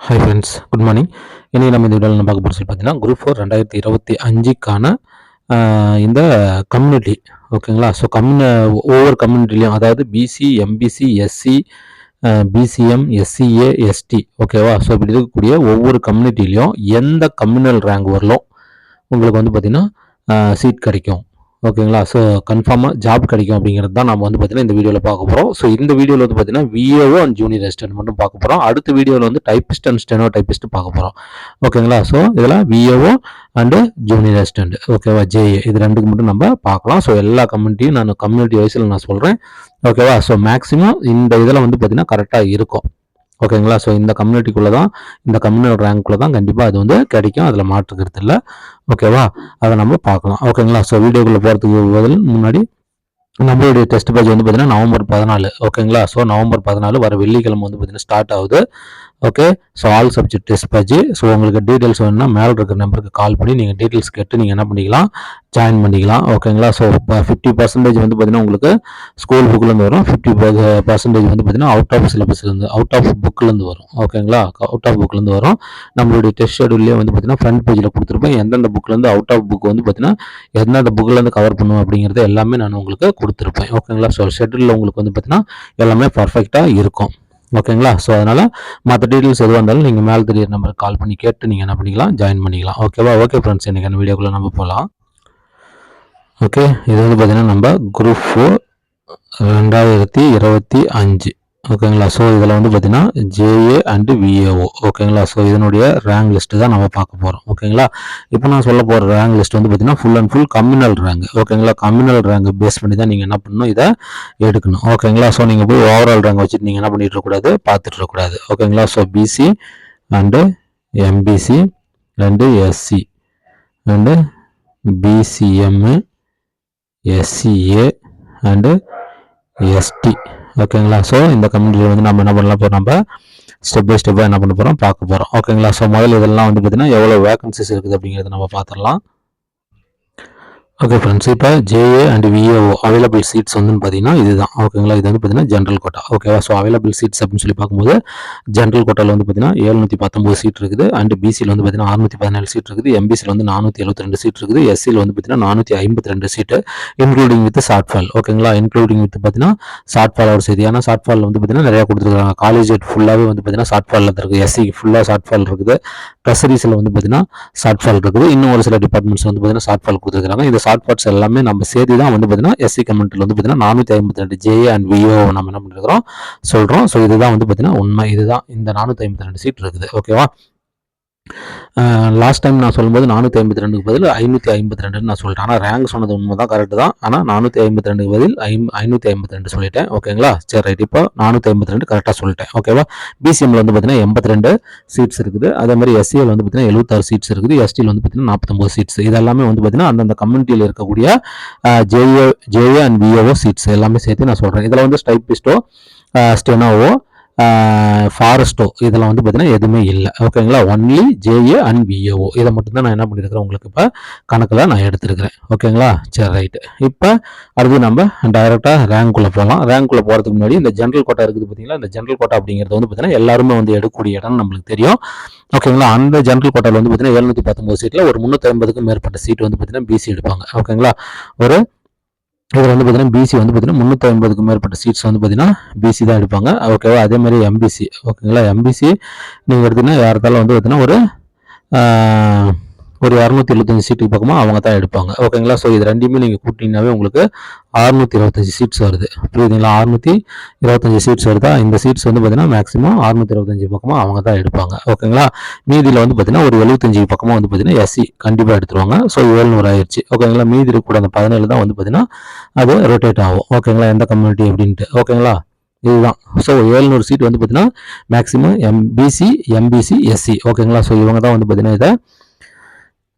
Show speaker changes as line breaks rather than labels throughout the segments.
Hi friends good morning இன்றைக்கி நம்ம இந்த வீடியோவில் நம்ம பார்க்க போகிறது பார்த்தீங்கன்னா குரூப் ஃபோர் ரெண்டாயிரத்தி இருபத்தி அஞ்சுக்கான இந்த கம்யூனிட்டி ஓகேங்களா ஸோ கம்யூன ஒவ்வொரு கம்யூனிட்டிலையும் அதாவது BC MBC SC BCM SCA ST ஓகேவா ஸோ இப்படி இருக்கக்கூடிய ஒவ்வொரு கம்யூனிட்டிலையும் எந்த கம்யூனல் ரேங்க் வரலும் உங்களுக்கு வந்து பார்த்திங்கன்னா சீட் கிடைக்கும். ஓகேங்களா? ஸோ கன்ஃபார்மாக ஜாப் கிடைக்கும் அப்படிங்கிறது தான் நம்ம வந்து பார்த்தீங்கன்னா இந்த வீடியோவில் பார்க்க போகிறோம் ஸோ இந்த வீடியோவில் வந்து பார்த்தீங்கன்னா விஏஓ அண்ட் ஜூனியர் அசிஸ்டன்ட் மட்டும் பார்க்க போகிறோம் அடுத்த வீடியோவில் வந்து டைப்பிஸ்ட் அண்ட் ஸ்டெனோ டைப்பிஸ்ட் பார்க்க போகிறோம் ஓகேங்களா? ஸோ இதில் விஏஓ அண்டு ஜூனியர் அசிஸ்டன்ட் ஓகேவா? ஜேஏ இது ரெண்டுக்கு மட்டும் நம்ம பார்க்கலாம். ஸோ எல்லா கம்யூனிட்டியும் நான் கம்யூனிட்டி வைஸில் நான் சொல்கிறேன் ஓகேவா? ஸோ மேக்ஸிமம் இந்த இதில் வந்து பார்த்தீங்கன்னா கரெக்டாக இருக்கும். ஓகேங்களா ஸோ இந்த கம்யூனிட்டிக்குள்ளே தான் இந்த கம்யூனிட்டி ரேங்க்குள்ளே தான் கண்டிப்பாக அது வந்து கிடைக்கும். அதில் மாற்றுக்கிறது இல்லை. ஓகேவா அதை நம்ம பார்க்கலாம். ஓகேங்களா ஸோ வீடியோக்குள்ளே போகிறதுக்கு பதில் முன்னாடி நம்மளுடைய டெஸ்ட் பேஜ் வந்து பார்த்தீங்கன்னா நவம்பர் பதினாலு. ஓகேங்களா ஸோ நவம்பர் பதினாலு வர வெள்ளிக்கிழமை வந்து பார்த்தீங்கன்னா ஸ்டார்ட் ஆகுது. Okay so all subject test page so உங்களுக்கு டீட்டெயில்ஸ் வேணும்னா மேலே இருக்கிற நம்பருக்கு கால் பண்ணி நீங்கள் டீட்டெயில்ஸ் கேட்டு நீங்கள் என்ன பண்ணிக்கலாம்? ஜாயின் பண்ணிக்கலாம். ஓகேங்களா ஸோ ஃபிஃப்டி பர்சன்டேஜ் வந்து பார்த்தீங்கன்னா உங்களுக்கு ஸ்கூல் புக்லேருந்து வரும். ஃபிஃப்டி பர்சன்டேஜ் வந்து பார்த்தீங்கன்னா அவுட் ஆஃப் சிலபஸ்லேருந்து அவுட் ஆஃப் புக்லேருந்து வரும். ஓகேங்களா அவுட் ஆஃப் புக்லேருந்து வரும். நம்மளுடைய டெஸ்ட் ஷெடியூல்லே வந்து பார்த்தீங்கன்னா ஃப்ரண்ட் பேஜில் கொடுத்துருப்பேன். எந்தெந்த புக்லேருந்து அவுட் ஆஃப் புக் வந்து பார்த்தீங்கன்னா எந்தெந்த புக்லேருந்து கவர் பண்ணுவோம் அப்படிங்கிறது எல்லாமே நான் உங்களுக்கு கொடுத்துருப்பேன். ஓகேங்களா ஸோ ஷெடியூலில் உங்களுக்கு வந்து பார்த்தீங்கன்னா எல்லாமே பர்ஃபெக்டாக இருக்கும். ஓகேங்களா? ஸோ அதனால் மற்ற டீட்டெயில்ஸ் எதுவாக இருந்தாலும் நீங்கள் மேலே தெரிய நம்பருக்கு கால் பண்ணி கேட்டு நீங்கள் என்ன பண்ணிக்கலாம் ஜாயின் பண்ணிக்கலாம். ஓகேவா ஓகே ஃப்ரெண்ட்ஸ் எனக்கு அந்த வீடியோக்குள்ளே நம்ம போகலாம் ஓகே இது வந்து பார்த்திங்கன்னா நம்ம குரூப் ஃபோர் ரெண்டாயிரத்தி இருபத்தி அஞ்சு. ஓகேங்களா? ஸோ இதில் வந்து பார்த்தீங்கன்னா ஜேஏ அண்டு விஏஓ ஓகேங்களா? ஸோ இதனுடைய ரேங்க் லிஸ்ட்டு தான் நம்ம பார்க்க போகிறோம் ஓகேங்களா? இப்போ நான் சொல்ல போகிற ரேங்க் லிஸ்ட் வந்து பார்த்தீங்கன்னா full and full communal rank ஓகேங்களா? கம்யூனல் ரேங்க் பேஸ் பண்ணி தான் நீங்கள் என்ன பண்ணணும்? இதை எடுக்கணும். ஓகேங்களா? ஸோ நீங்கள் போய் ஓவரால் ரேங்க் வச்சுட்டு நீங்கள் என்ன பண்ணிட்டு இருக்கக்கூடாது? பார்த்துட்டு இருக்கக்கூடாது. ஓகேங்களா? ஸோ பிசி அண்டு எம்பிசி ரெண்டு SC and BCM SCA and ST ஓகேங்களா ஸோ இந்த கம்யூனிட்டியில் வந்து நம்ம என்ன பண்ணலாம்? போகிறோம் நம்ம ஸ்டெப் பை ஸ்டெப்பாக என்ன பண்ண போகிறோம் பார்க்க போகிறோம் ஓகேங்களா ஸோ முதல்ல இதெல்லாம் வந்து பார்த்திங்கன்னா எவ்வளோ வேகன்சிஸ் இருக்குது அப்படிங்கிறத நம்ம பார்த்துடலாம். ஓகே ஃப்ரெண்ட்ஸ் இப்போ JA and VAO available seats வந்து பார்த்தீங்கன்னா இதுதான். ஓகேங்களா இது வந்து பார்த்தீங்கன்னா ஜென்ரல் கோட்டா ஓகேவா ஸோ அவைலபிள் சீட்ஸ் அப்படின்னு சொல்லி பார்க்கும்போது ஜென்ரல் கோட்டாவில் வந்து பார்த்தீங்கன்னா ஏழ்நூற்றி பத்தொம்பது சீட் இருக்குது அண்ட் பிசியில் வந்து பார்த்தீங்கன்னா அறுநூற்றி பதினேழு சீட் இருக்குது எம்பிசியில் வந்து நானூற்றி எழுபத்தி ரெண்டு சீட் இருக்குது எஸ்சியில் வந்து பார்த்தீங்கன்னா நானூற்றி ஐம்பத்தி ரெண்டு seat including with short fall ஓகேங்களா இன்க்ளூடிங் வித் பார்த்தீங்கன்னா ஷார்ட் ஒரு சேர்த்தி ஏன்னா ஷார்ட் ஃபால் வந்து பார்த்தீங்கன்னா நிறையா கொடுத்துருக்காங்க. காலேஜ் ஃபுல்லாகவே வந்து பார்த்தீங்கன்னா ஷார்ட் ஃபாலில் இருக்குது எஸ்சிக்கு ஃபுல்லாக ஷார்ட் ஃபால் இருக்குது. ட்ரெஸரிஸில் வந்து பார்த்தீங்கன்னா ஷார்ட் ஃபால் இருக்குது. இன்னும் ஒரு சில டிபார்ட்மெண்ட்ஸ் வந்து பார்த்தீங்கன்னா ஷார்ட் ஃபால் கொடுத்துருக்காங்க. இந்த ஷார்ட் பார்ட்ஸ் எல்லாமே நம்ம சேர்த்து தான் வந்து பார்த்தீங்கன்னா எஸ்சி கம்யூனிட்டியில் வந்து பார்த்தீங்கன்னா நானூற்றி ஐம்பத்தி ரெண்டு ஜே அண்ட் விஓ நம்ம என்ன பண்ணிருக்கிறோம் சொல்கிறோம் ஸோ இதுதான் வந்து பார்த்தீங்கன்னா உண்மை. இதுதான் இந்த நானூற்றி ஐம்பத்தி ரெண்டு சீட் இருக்குது. ஓகேவா லாஸ்ட் டைம் நான் சொல்லும்போது நானூற்றி ஐம்பத்தி ரெண்டுக்கு பதில் ஐநூற்றி ஐம்பத்தி ரெண்டுன்னு நான் சொல்லிட்டேன். ஆனால் ரேங்க் சொன்னது உண்மை தான் கரெக்டு தான். ஆனால் நானூற்றி ஐம்பத்தி ரெண்டுக்கு பதில் ஐம் ஐநூற்றி ஐம்பத்தி ரெண்டு சொல்லிட்டேன். ஓகேங்களா சரி ரைட் இப்போ நானூற்றி ஐம்பத்தி ரெண்டு கரெக்டாக சொல்லிட்டேன். ஓகேவா பிசிஎம்மில் வந்து பார்த்தீங்கன்னா எண்பத்தி ரெண்டு சீட்ஸ் இருக்குது. அதே மாதிரி எஸ்சியில் வந்து பார்த்தீங்கன்னா எழுபத்தாறு சீட்ஸ் இருக்குது. எஸ்டியில் வந்து பார்த்தீங்கன்னா நாற்பத்தொம்பது சீட்ஸ் இதெல்லாமே வந்து பார்த்தீங்கன்னா அந்தந்த கம்யூனிட்டியில் இருக்கக்கூடிய JA JA and VAO seats எல்லாமே சேர்த்து நான் சொல்கிறேன் இதில் வந்து ஸ்டைப்பிஸ்டோ ஸ்டெனாவோ ஃபாரஸ்ட்டோ இதெல்லாம் வந்து பார்த்தீங்கன்னா எதுவுமே இல்லை. ஓகேங்களா ஒன்லி ஜேஏ அண்ட் பிஏஓ இதை மட்டும்தான் நான் என்ன பண்ணியிருக்கிறேன் உங்களுக்கு இப்போ கணக்கில் நான் எடுத்துருக்கிறேன். ஓகேங்களா சரி ரைட்டு இப்போ அடுத்து நம்ம டைரெக்டாக ரேங்க்குள்ளே போகலாம் ரேங்க்குள்ளே போகிறதுக்கு முன்னாடி இந்த ஜென்ரல் கோட்டா இருக்குது பார்த்தீங்களா இந்த ஜென்ரல் கோட்டா அப்படிங்கிறது வந்து பார்த்தீங்கன்னா எல்லாருமே வந்து எடுக்கக்கூடிய இடம் நம்மளுக்கு தெரியும். ஓகேங்களா அந்த ஜென்ரல் கோட்டாவில் வந்து பார்த்தீங்கன்னா எழுநூற்றி பத்தொம்பது சீட்டில் ஒரு முந்நூற்றி ஐம்பதுக்கும் மேற்பட்ட சீட் வந்து பார்த்தீங்கன்னா பிசி எடுப்பாங்க. ஓகேங்களா ஒரு இதில் வந்து பார்த்தீங்கன்னா பிசி வந்து பார்த்தீங்கன்னா முந்நூற்றி மேற்பட்ட சீட்ஸ் வந்து பார்த்தீங்கன்னா பிசி தான் எடுப்பாங்க. ஓகேவா அதே மாதிரி எம்பிசி ஓகேங்களா எம்பிசி நீங்கள் எடுத்தீங்கன்னா யாருக்காலும் வந்து பார்த்தீங்கன்னா ஒரு ஒரு இரநூத்தி எழுபத்தஞ்சு சீட்டுக்கு பக்கமாக அவங்க தான் எடுப்பாங்க. ஓகேங்களா ஸோ இது ரெண்டுமே நீங்கள் கூட்டிங்கனாவே உங்களுக்கு அறுநூத்தி இருபத்தஞ்சி சீட்ஸ் வருது. புரியுதுங்களா? அறுநூத்தி இருபத்தஞ்சி சீட்ஸ் வருதா? இந்த சீட்ஸ் வந்து பார்த்தீங்கன்னா மேக்ஸிமம் அறுநூத்தி இருபத்தஞ்சு பக்கமாக அவங்க தான் எடுப்பாங்க. ஓகேங்களா மீதியில் வந்து பார்த்தீங்கன்னா ஒரு எழுபத்தஞ்சி பக்கமாக வந்து பார்த்தீங்கன்னா எஸ்சி கண்டிப்பாக எடுத்துருவாங்க. ஸோ ஏழ்நூறு ஆயிடுச்சு ஓகேங்களா மீதி இருக்கக்கூட அந்த பதினேழு தான் வந்து பார்த்தீங்கன்னா அது ரொட்டேட் ஆகும். ஓகேங்களா எந்த கம்யூனிட்டி அப்படின்ட்டு. ஓகேங்களா இதுதான். ஸோ ஏழ்நூறு சீட் வந்து பார்த்தீங்கன்னா மேக்ஸிமம் எம்பிசி எம்பிசி எஸ்சி ஓகேங்களா ஸோ இவங்க தான் வந்து பார்த்தீங்கன்னா இதை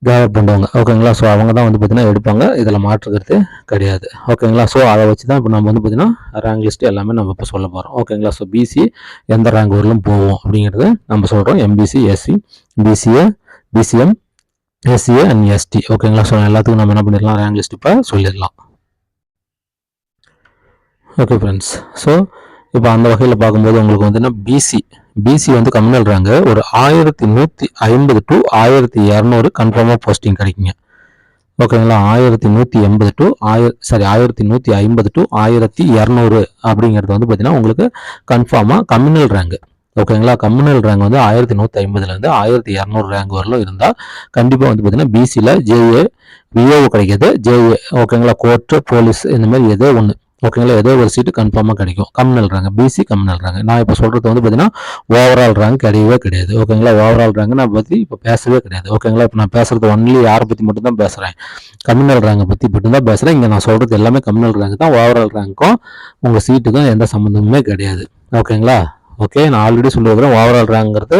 கேதர் பண்ணுவாங்க ஓகேங்களா ஸோ அவங்க தான் வந்து பார்த்தீங்கன்னா எடுப்பாங்க. இதில் மாற்றுக்கிறது கிடையாது. ஓகேங்களா ஸோ அதை வச்சு தான் இப்போ நம்ம வந்து பார்த்தீங்கன்னா ரேங்க் லிஸ்ட்டு எல்லாமே நம்ம இப்போ சொல்ல போகிறோம் ஓகேங்களா ஸோ பிசி எந்த ரேங்க் வரலும் போவோம் அப்படிங்கிறத நம்ம சொல்கிறோம் MBC SC BCA BCM SCA and ST ஓகேங்களா ஸோ எல்லாத்துக்கும் நம்ம என்ன பண்ணிடலாம்? ரேங்க் லிஸ்ட் இப்போ சொல்லிடலாம். ஓகே ஃப்ரெண்ட்ஸ் ஸோ இப்போ அந்த வகையில் பார்க்கும்போது உங்களுக்கு வந்துன்னா பிசி பிசி வந்து கம்யூனல் ரேங்கு ஒரு ஆயிரத்தி நூற்றி ஐம்பது டு ஆயிரத்தி இரநூறு கன்ஃபார்மாக போஸ்டிங் கிடைக்குங்க. ஓகேங்களா? ஆயிரத்தி நூற்றி எண்பது டு ஆயிர சாரி ஆயிரத்தி நூற்றி ஐம்பது டு ஆயிரத்தி இரநூறு அப்படிங்கிறது வந்து பார்த்தீங்கன்னா உங்களுக்கு கன்ஃபார்மாக கம்யூனல் ரேங்கு ஓகேங்களா? கம்யூனல் ரேங்க் வந்து ஆயிரத்தி நூற்றி ஐம்பதுலேருந்து ஆயிரத்தி இரநூறு ரேங்க் வரலும் இருந்தால் கண்டிப்பாக வந்து பார்த்தீங்கன்னா பிசியில் ஜேஏ விஓ கிடைக்கிது. ஜேஏ ஓகேங்களா? கோர்ட்டு போலீஸ் இந்த மாதிரி ஏதோ ஒன்று ஓகேங்களா? ஏதோ ஒரு சீட்டு கன்ஃபார்மாக கிடைக்கும். கம்யூனல் ரேங்க் பிசி கம்யூனல் நான் இப்போ சொல்கிறது வந்து பார்த்தீங்கன்னா ஓவரால் ரேங்க் கிடையவே கிடையாது. ஓகேங்களா? ஓவரால் ரேங்க் நான் பற்றி இப்போ பேசவே கிடையாது. ஓகேங்களா? இப்போ நான் பேசுறது ஒன்லி யாரை பற்றி மட்டும்தான் பேசுகிறேன் கம்யூனல் ரேங்கை பற்றி மட்டும்தான் பேசுகிறேன் இங்கே நான் சொல்கிறது எல்லாமே கம்யூனல் ரேங்க் தான். ஓவரால் ரேங்க்கும் உங்கள் சீட்டுக்கும் எந்த சம்மந்தமுமே கிடையாது. ஓகேங்களா? ஓகே நான் ஆல்ரெடி சொல்லியிருக்கிறேன் ஓவரால் ரேங்கிறது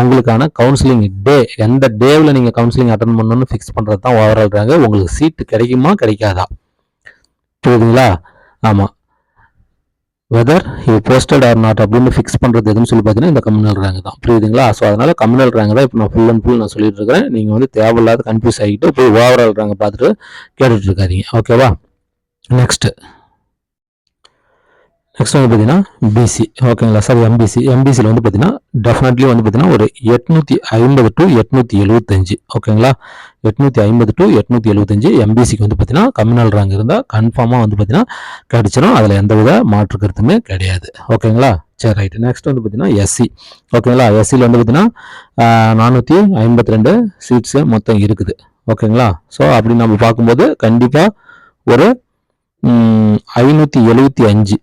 உங்களுக்கான கவுன்சிலிங் டே எந்த டேவில் நீங்கள் கவுன்சிலிங் அட்டன் பண்ணணும்னு ஃபிக்ஸ் பண்ணுறது தான் ஓவரால் ரேங்கு உங்களுக்கு சீட்டு கிடைக்குமா? கிடைக்காதா? புரியுதுங்களா? ஆமாம் whether you posted or not அப்படின்னு ஃபிக்ஸ் பண்ணுறது எதுன்னு சொல்லி பார்த்தீங்கன்னா இந்த கம்யூனல் ரேங்க் தான். புரியுதுங்களா? ஸோ அதனால் கம்யூனல் ரேங்க் தான் இப்போ நான் ஃபுல் அண்ட் ஃபுல் நான் சொல்லிட்டு இருக்கிறேன். நீங்கள் வந்து தேவையில்லாத கன்ஃபியூஸ் ஆகிட்டு போய் ஓவரால் ரேங்க் பார்த்துட்டு கேட்டுட்ருக்காதீங்க ஓகேவா நெக்ஸ்ட்டு நெக்ஸ்ட் வந்து பார்த்தீங்கன்னா பிசி ஓகேங்களா சார் எம்பிசி எம்பிசியில் வந்து பார்த்தீங்கன்னா டெஃபினெட்லி வந்து பார்த்தீங்கன்னா ஒரு எட்நூற்றி ஐம்பது டு எட்நூற்றி எழுபத்தஞ்சு ஓகேங்களா எட்நூற்றி ஐம்பது டு எட்நூற்றி எழுபத்தஞ்சு எம்பிசிக்கு வந்து பார்த்தீங்கன்னா கம்யூனல் ரேங்க் இருந்தால் கன்ஃபார்மாக வந்து பார்த்தீங்கன்னா கிடச்சிடும் அதில் எந்த வித மாற்று கருத்துமே கிடையாது. ஓகேங்களா சரி ரைட்டு நெக்ஸ்ட் வந்து பார்த்தீங்கன்னா எஸ்சி ஓகேங்களா எஸ்சியில் வந்து பார்த்தீங்கன்னா நானூற்றி ஐம்பத்தி ரெண்டு சீட்ஸு மொத்தம் இருக்குது. ஓகேங்களா ஸோ அப்படி நம்ம பார்க்கும்போது கண்டிப்பாக ஒரு ஐநூற்றி எழுபத்தி அஞ்சு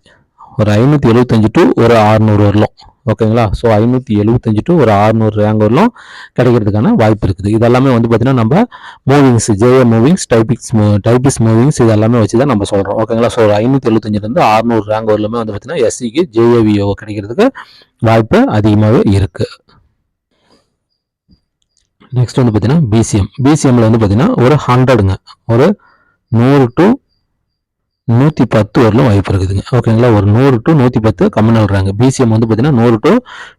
ஒரு ஐநூற்றி எழுபத்தஞ்சு டு ஒரு ஆறுநூறு வரலாம். ஓகேங்களா? ஸோ ஐநூற்றி எழுபத்தஞ்சு டு ஒரு ஆறுநூறு ரேங்க் வரலாம். கிடைக்கிறதுக்கான வாய்ப்பு இருக்குது. இதெல்லாமே வந்து பார்த்திங்கன்னா நம்ம movings JA movings typists typists movings இது எல்லாமே வச்சு தான் நம்ம சொல்கிறோம் ஓகேங்களா? ஸோ ஒரு ஐநூற்றி எழுபத்தஞ்சிலேருந்து ஆறுநூறு ரேங்க் வரலுமே வந்து பார்த்திங்கன்னா எஸ்சிக்கு ஜேஏவிஓ கிடைக்கிறதுக்கு வாய்ப்பு அதிகமாகவே இருக்குது நெக்ஸ்ட் வந்து பார்த்தீங்கன்னா பிசிஎம் பிசிஎம்மில் வந்து பார்த்தீங்கன்னா ஒரு ஹண்ட்ரடுங்க ஒரு நூறு டு நூற்றி பத்து வரலும் வாய்ப்பு இருக்குதுங்க. ஓகேங்களா? ஒரு நூறு டு நூற்றி பத்து கம்யூனல் ரேங்க் பிசிஎம் வந்து பார்த்தீங்கன்னா நூறு டு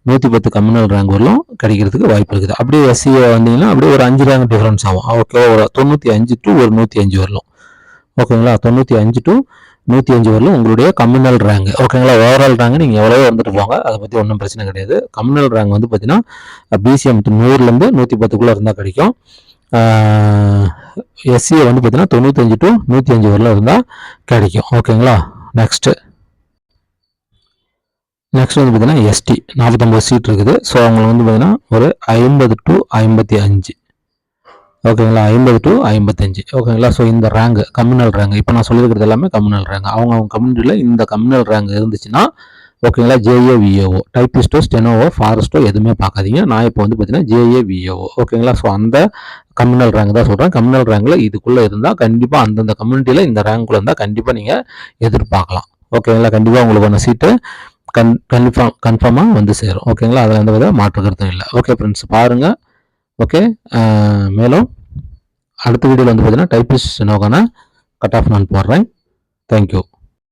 நூற்றி பத்து கம்யூனல் ரேங்க் வரலும் கிடைக்கிறதுக்கு வாய்ப்பு இருக்குது. அப்படியே எஸ்சியை வந்தீங்கன்னா அப்படியே ஒரு அஞ்சு ரேங்க் டிஃப்ரென்ஸ் ஆகும். ஓகேவா ஒரு தொண்ணூற்றி அஞ்சு டு ஒரு நூற்றி அஞ்சு வரலும். ஓகேங்களா? தொண்ணூற்றி அஞ்சு டு நூற்றி அஞ்சு வரலும் உங்களுடைய கம்யூனல் ரேங்க் ஓகேங்களா? ஓவரால் ரேங்க் நீங்கள் எவ்வளோ வந்துட்டு போங்க. அதை பற்றி ஒன்றும் பிரச்சனை கிடையாது. கம்யூனல் ரேங்க் வந்து பார்த்தீங்கன்னா பிசிஎம் நூறுலேருந்து நூற்றி பத்துக்குள்ளே இருந்தால் கிடைக்கும். எஸ்சியை வந்து பார்த்தீங்கன்னா தொண்ணூத்தஞ்சு டு நூற்றி அஞ்சு வரலாம் இருந்தால் கிடைக்கும். ஓகேங்களா நெக்ஸ்ட்டு நெக்ஸ்ட் வந்து பார்த்தீங்கன்னா எஸ்டி நாற்பத்தொம்பது சீட் இருக்குது. ஸோ அவங்களுக்கு வந்து பார்த்தீங்கன்னா ஒரு ஐம்பது டு ஐம்பத்தி அஞ்சு. ஓகேங்களா ஐம்பது டு ஐம்பத்தஞ்சு ஓகேங்களா ஸோ இந்த ரேங்க் கம்யூனல் ரேங்க் இப்போ நான் சொல்லியிருக்கிறது எல்லாமே கம்யூனல் ரேங்க் அவங்க அவங்க கம்யூனிட்டியில் இந்த கம்யூனல் ரேங்க் இருந்துச்சுன்னா ஓகேங்களா? ஜேஏவிஏஓ டைப்பிஸ்டோ ஸ்டெனோவோ ஃபாரஸ்ட்டோ எதுவுமே பார்க்காதீங்க. நான் இப்போ வந்து பார்த்தீங்கன்னா ஜேஏவிஏஓ ஓகேங்களா? ஸோ அந்த கம்யூனல் ரேங்க் தான் சொல்கிறேன் கம்யூனல் ரேங்கில் இதுக்குள்ளே இருந்தால் கண்டிப்பாக அந்தந்த கம்யூனிட்டியில் இந்த ரேங்க்குள்ளே இருந்தால் கண்டிப்பாக நீங்கள் எதிர்பார்க்கலாம். ஓகேங்களா? கண்டிப்பாக உங்களுக்கான சீட்டு கன் கன்ஃபார்ம் கன்ஃபார்மாக வந்து சேரும். ஓகேங்களா? அதில் எந்த வித மாற்று கருத்தும் இல்லை. ஓகே ஃப்ரெண்ட்ஸ் பாருங்கள் ஓகே மேலும் அடுத்த வீடியோவில் வந்து பார்த்தீங்கன்னா டைப்பிஸ்ட் நோக்கான கட் ஆஃப் நான் போடுறேன். தேங்க்யூ